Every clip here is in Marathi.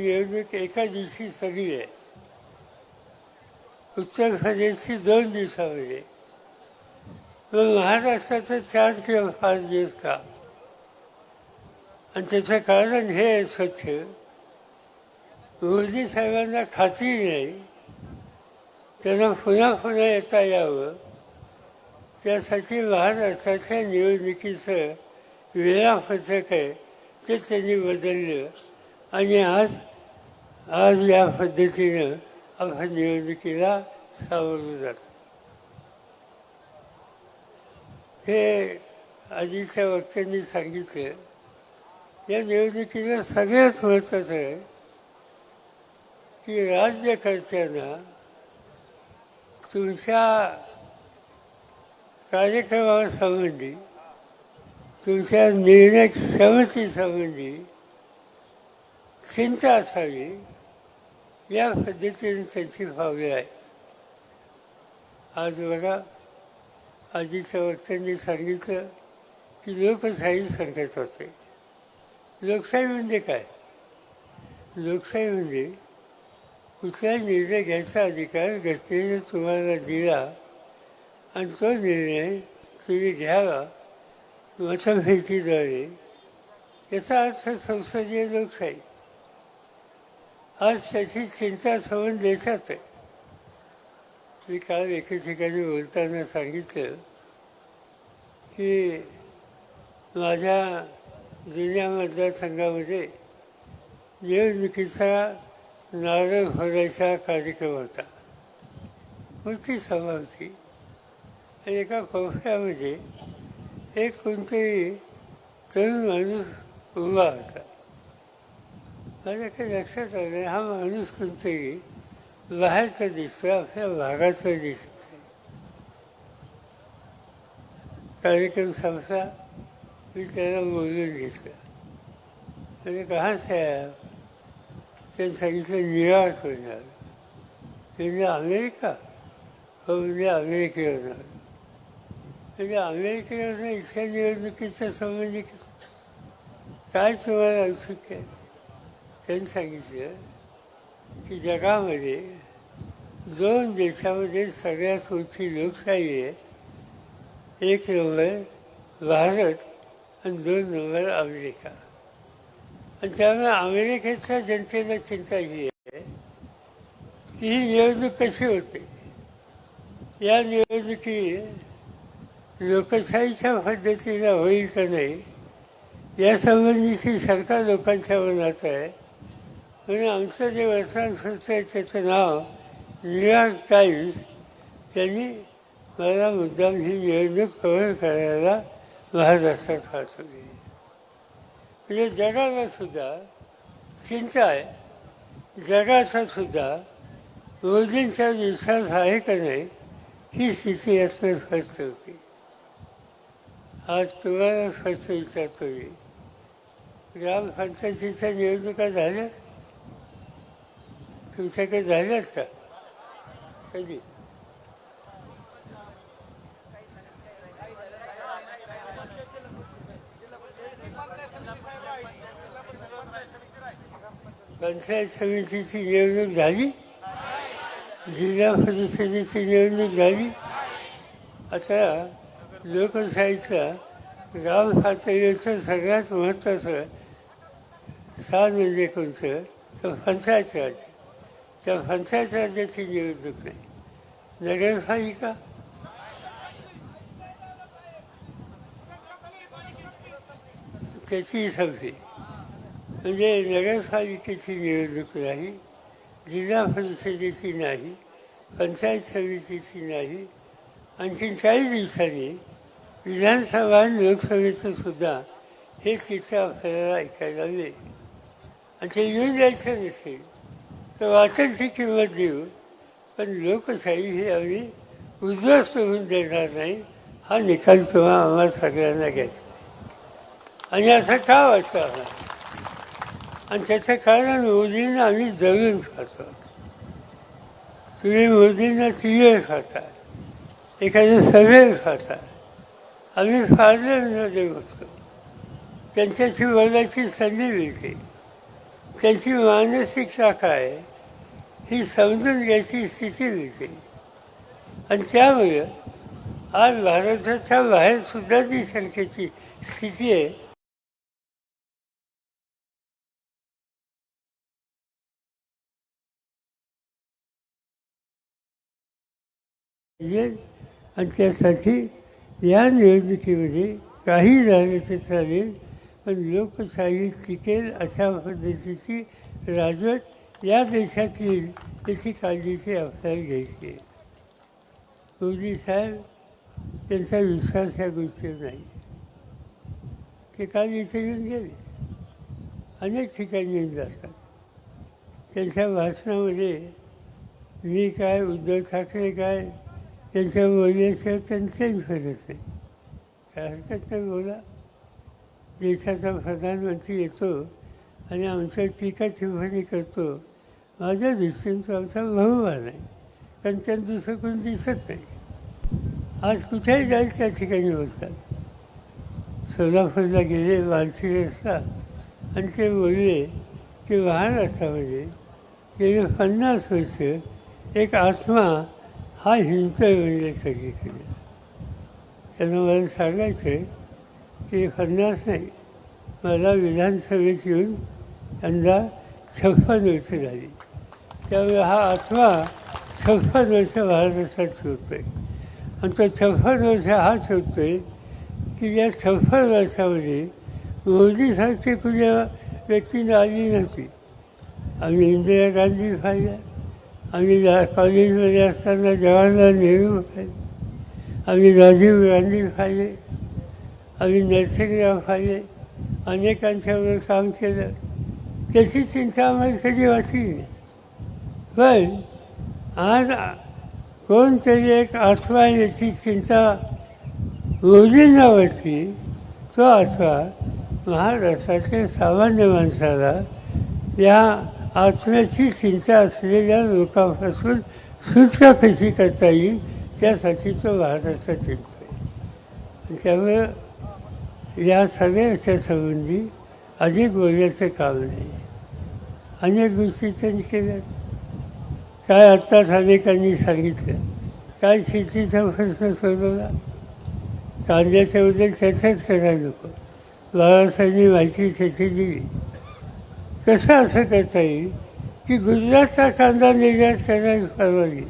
निवडणूक एका दिवशी सगळी आहे. उत्तर प्रदेशची दोन दिवसामध्ये मग महाराष्ट्राचं चार किंवा पाच दिवस का? आणि त्याचं कारण हे आहे स्वच्छ. मोदी साहेबांना खात्री नाही. त्यांना पुन्हा पुन्हा येता यावं. त्यासाठी महाराष्ट्राच्या निवडणुकीचं वेळापत्रक आहे. ते त्यांनी बदललं. आणि आज आज या पद्धतीनं आपण निवडणुकीला सावरलं जातं. हे आधीच्या वक्त्यांनी सांगितलं या निवडणुकीला सगळ्यात महत्त्वाचं आहे की राज्यकर्त्यांना तुमच्या कार्यक्रमासंबंधी तुमच्या निर्णय क्षमतेसंबंधी चिंता असावी या पद्धतीने त्यांची भावने आहेत आज बघा आजीच्या वक्त्यांनी सांगितलं की लोकशाही संकट होते. लोकशाही म्हणजे काय? लोकशाही म्हणजे कुठला निर्णय घ्यायचा अधिकार घटनेने तुम्हाला दिला आणि तो निर्णय तुम्ही घ्यावा मतभेटीद्वारे याचा अर्थ संसदीय लोकशाही. आज त्याची चिंता समोर देशात आहे. मी काल एके ठिकाणी बोलताना सांगितलं की माझ्या जुन्या मतदारसंघामध्ये निवडणुकीचा नारळ होण्याचा कार्यक्रम होता. मोठी सभा होती. आणि एका कोपऱ्यामध्ये एक कोणतरी तरुण माणूस उभा होता. माझ्या काही लक्षात आलं हा माणूस कोणतरी बाहेरचा दिसतो आपल्या भागाचा दिसत कार्यक्रम संपला मी त्याला बोलून घेतलं. म्हणजे कहा साहेब त्यांनी सांगितलं न्यूयॉर्क होणार. म्हणजे अमेरिका? हो म्हणजे अमेरिकेवरून. होणार म्हणजे अमेरिकेवर इच्छा निवडणुकीच्या संबंधी काय तुम्हाला औत्सुक आहे? त्यांनी सांगितलं की जगामध्ये दोन देशामध्ये सगळ्यात मोठी लोकशाही आहे. एक नंबर भारत आणि दोन नंबर अमेरिका. आणि त्यामुळे अमेरिकेच्या जनतेला चिंता ही आहे की ही निवडणूक कशी होते? या निवडणुकी लोकशाहीच्या पद्धतीला होईल का नाही? यासंबंधीची शंका लोकांच्या मनात आहे. आणि आमचं जे वर्तमानपत्र आहे त्याचं नाव न्यूयॉर्क टाईम्स त्यांनी मला मुद्दाम ही निवडणूक कव्हर करायला महाराष्ट्रात पाठवली. म्हणजे जगाला सुद्धा चिंता आहे. जगाचा सुद्धा मोदींचा विश्वास आहे का नाही ही स्थिती यातनं स्पष्ट होती. आज तुम्हाला स्पष्ट विचारतो मी ग्रामपंचायतीच्या निवडणुका झाल्या तुमच्या काही झालं का कधी? पंचायत समितीची निवडणूक झाली? जिल्हा परिषदेची निवडणूक झाली? आता लोकशाहीचा गाव पातळीचं सगळ्यात महत्त्वाचं स्थान म्हणजे कोणतं? तर पंचायत राज. त्या पंचायत राज्याची निवडणूक नाही नगरपालिका त्याची संपली म्हणजे नगरपालिकेची निवडणूक नाही जिल्हा परिषदेची नाही पंचायत समितीची नाही आणखी काही दिवसांनी विधानसभा आणि लोकसभेचं सुद्धा हे चित्र आपल्याला ऐकायला मिळेल आणि ते येऊन जायचं नसेल तर वाचनची किंमत देऊ पण लोकशाही ही आम्ही उद्ध्वस्त होऊन देणार नाही हा निकाल तुम्हा आम्हाला सगळ्यांना घ्यायचा. आणि असं का वाटतं आम्हाला? आणि त्याचं कारण मोदींना आम्ही जमीन खातो. तुम्ही मोदींना तिघे खाता. एखाद्या सगळे खाता. आम्ही फारलं बघतो त्यांच्याशी बोलायची संधी मिळते. त्यांची मानसिकता काय? ही समजून घ्यायची स्थिती मिळते आणि त्यामुळे आज भारताच्या बाहेर सुद्धा जी संख्येची स्थिती आहे. आणि त्यासाठी या निवडणुकीमध्ये काही झालं तर चालेल पण लोकशाही टिकेल अशा पद्धतीची राजवट या देशातील त्याची काळजीची आपल्याला घ्यायची? आहे साहेब त्यांचा विश्वास या गोष्टीवर नाही. ते काल इथे येऊन गेले. अनेक ठिकाणी येऊन जातात. त्यांच्या भाषणामध्ये मी काय उद्धव ठाकरे काय त्यांच्या बोलण्याशिवाय त्यांचंही फरक नाही. काय हरकत नाही बोला. देशाचा प्रधानमंत्री येतो आणि आमच्या टीका टिप्पणी करतो. माझ्या दृष्टींचा असा आमचा बहुमान आहे कारण त्यात दुसरं कोणी दिसत नाही. आज कुठेही जाईल त्या ठिकाणी बोलतात सोलापूरला गेले वारसी रस्ता आणि ते बोलले की वाहन रस्त्यामध्ये गेले पन्नास वर्ष एक आत्मा हा हिंडतोय म्हणजे सगळीकडे त्यांना मला सांगायचं की पन्नास नाही मला विधानसभेत येऊन यंदा छप्पन वर्ष झाली. त्यामुळे हा आत्मा छप्पन वर्ष महाराष्ट्रात आहे आणि तो छप्पन वर्ष हा आहे की या छप्पन वर्षामध्ये मोदीसारखी कुठल्या व्यक्तीने आली नव्हती. आम्ही इंदिरा गांधी पाहिल्या आम्ही कॉलेजमध्ये असताना जवाहरलाल नेहरू पाहिले. आम्ही राजीव गांधी पाहिले. आम्ही नरसिंहराव पाहिले. अनेकांच्यावर काम केलं. त्याची चिंता आम्हाला कधी वाटली नाही. पण आज कोणतरी एक आत्मा याची चिंता मोदींना वाटली तो आत्मा महाराष्ट्रातील सामान्य माणसाला या आत्म्याची चिंता असलेल्या लोकांपासून सुटका कशी करता येईल त्यासाठी तो महाराष्ट्र चिंता आहे त्यामुळं या सगळ्याच्या संबंधी अधिक बोलण्याचं काम नाही. अनेक गोष्टी त्यांनी केल्या काय आत्ताच अनेकांनी सांगितलं. काय शेतीचा प्रश्न सोडवला? कांद्याच्या बद्दल चर्चाच करायला नको. बाळासाहेबांनी माहिती त्याची दिली. कसं असं करता येईल? की गुजरातचा कांदा निर्यात करायला परवानगी.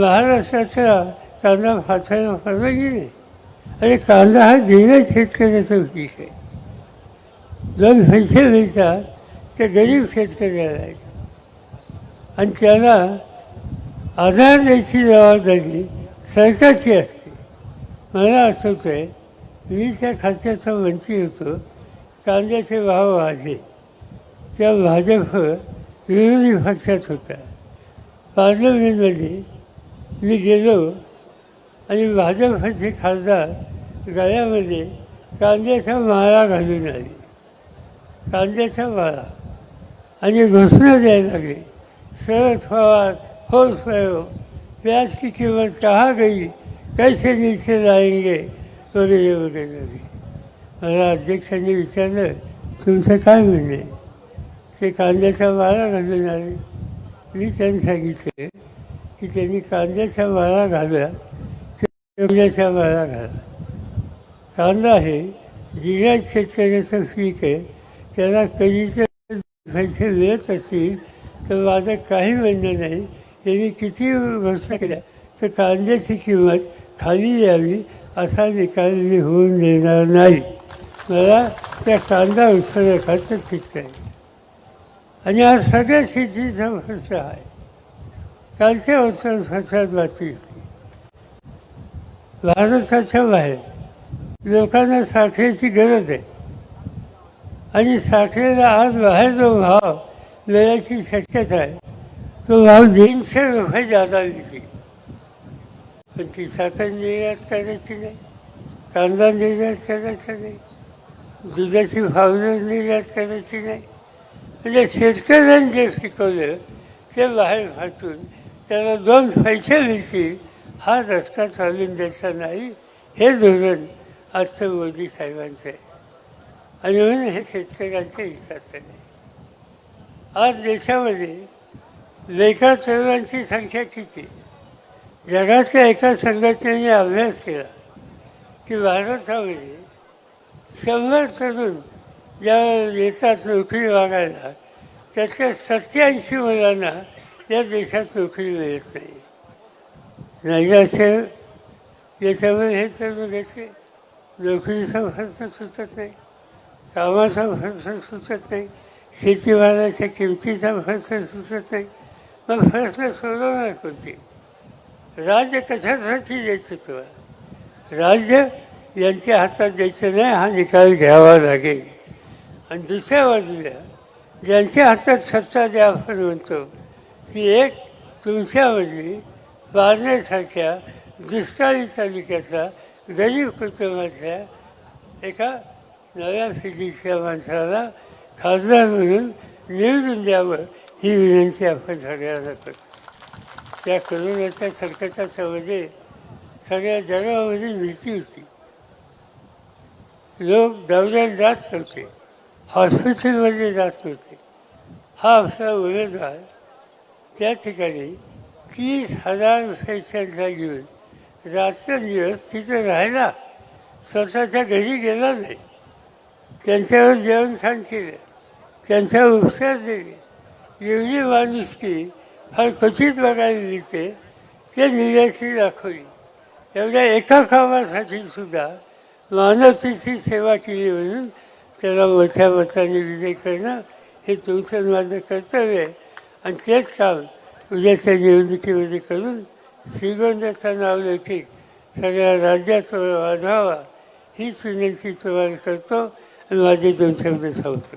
महाराष्ट्राचा कांदा फाटायला परवानगी नाही. आणि कांदा हा देणं शेतकऱ्याचं पीक आहे. दोन पैसे मिळतात ते गरीब शेतकऱ्याला आहेत आणि त्याला आधार द्यायची जबाबदारी सरकारची असते. मला आठवतं आहे मी त्या खात्याचा मंत्री होतो कांद्याचे भाव वाढले. तेव्हा भाजप विरोधी पक्षात होता. पार्लमेंटमध्ये मी गेलो आणि भाजपचे खासदार गळ्यामध्ये कांद्याचा माळा घालून आले. कांद्याचा माळा आणि घोषणा द्यायला लागली. शरद पवार हो स्वयं प्याज की कीमत कहाँ गई? कैसे नीचे जाएंगे? वगैरे वगैरे मला अध्यक्षांनी विचारलं तुमचं काय म्हणणे ते कांद्याचा माळा घालून आले. मी त्यांनी सांगितले की त्यांनी कांद्याचा माळा घाला कांद्याचा माळा घाला कांदा हे जिल्ह्यात शेतकऱ्याचं पीक आहे. त्याला कधी पैसे मिळत असतील तर माझं काही म्हणणं नाही. यांनी किती घोषणा केल्या. तर कांद्याची किंमत खाली यावी असा निकाल मी होऊन देणार नाही. मला त्या कांदा उत्पादकाचं चित्त आहे आणि हा सगळ्या शेतीचा प्रश्न आहे. कालच्या वर्षात फसवात बातमी होती. भारताच्या बाहेर लोकांना साखरेची गरज आहे. आणि साखरेला आज बाहेर जो भाव मिळायची शक्यता आहे. तो भाव दीडशे रुपये ज्यादा मिळते पण ती साखर निर्यात करायची नाही. कांदा निर्यात करायचा नाही. दुधाची पावडर निर्यात करायची नाही. म्हणजे शेतकऱ्यांनी जे शिकवलं ते बाहेर फाटून त्याला दोन पैसे मिळतील हा रस्ता चालून द्यायचा नाही हे धोरण आजचं मोदी साहेबांचं आहे. आणि म्हणून हे शेतकऱ्यांच्या हिताचं नाही आज देशामध्ये बेकार तरुणांची संख्या किती? जगातल्या एका संघटनेने अभ्यास केला की भारतामध्ये शंभर तरुण ज्या येतात नोकरी मागायला त्यातल्या सत्याऐंशी मुलांना या देशात नोकरी मिळत नाही. नाही असेल हे तरुण घेतले. नोकरीचा खर्च सुचत नाही. कामाचा खर्च सुचत नाही. शेतीवाल्याच्या किमतीचा खर्च सुचत नाही मग प्रश्न सोडवणार कोणते? राज्य कशासाठी द्यायचं तुला राज्य यांच्या हातात द्यायचं नाही हा निकाल घ्यावा लागेल. आणि दुसऱ्या बाजूला ज्यांच्या हातात सत्ता द्या आपण म्हणतो ती एक तुमच्यामधली वारण्यासारख्या दुष्काळी तालुक्याचा गरीब कुटुंबातल्या एका नव्या फिजीच्या माणसाला खासदार म्हणून निवडून द्यावं ही विनंती आपण सगळ्यांना करतो. त्या करोनाच्या संकटाच्या मध्ये सगळ्या जगामध्ये भीती होती. लोक दौऱ्यात जात नव्हते. हॉस्पिटलमध्ये जात नव्हते. हा आपला उमेदवार त्या ठिकाणी तीस हजार पेशंटला घेऊन रात्रंदिवस तिथे राहिला स्वतःच्या घरी गेला नाही. त्यांच्यावर जेवणखाण केलं. त्यांचा उपचार दिले. एवढी माणुसकी फार क्वचित बघायला मिळते. ते निर्याती दाखवली. एवढ्या एका कामासाठी सुद्धा मानवतेची सेवा केली म्हणून त्याला मोठ्या मताने विजय करणं हे तुमचं माझं कर्तव्य आहे. आणि तेच काम उद्याच्या निवडणुकीमध्ये करून श्रीगोंद्याचं नाव लौकिक सगळ्या राज्यात वाढवावा हीच विनंती तुम्हाला करतो. आणि माझे दोन शब्द सांगतो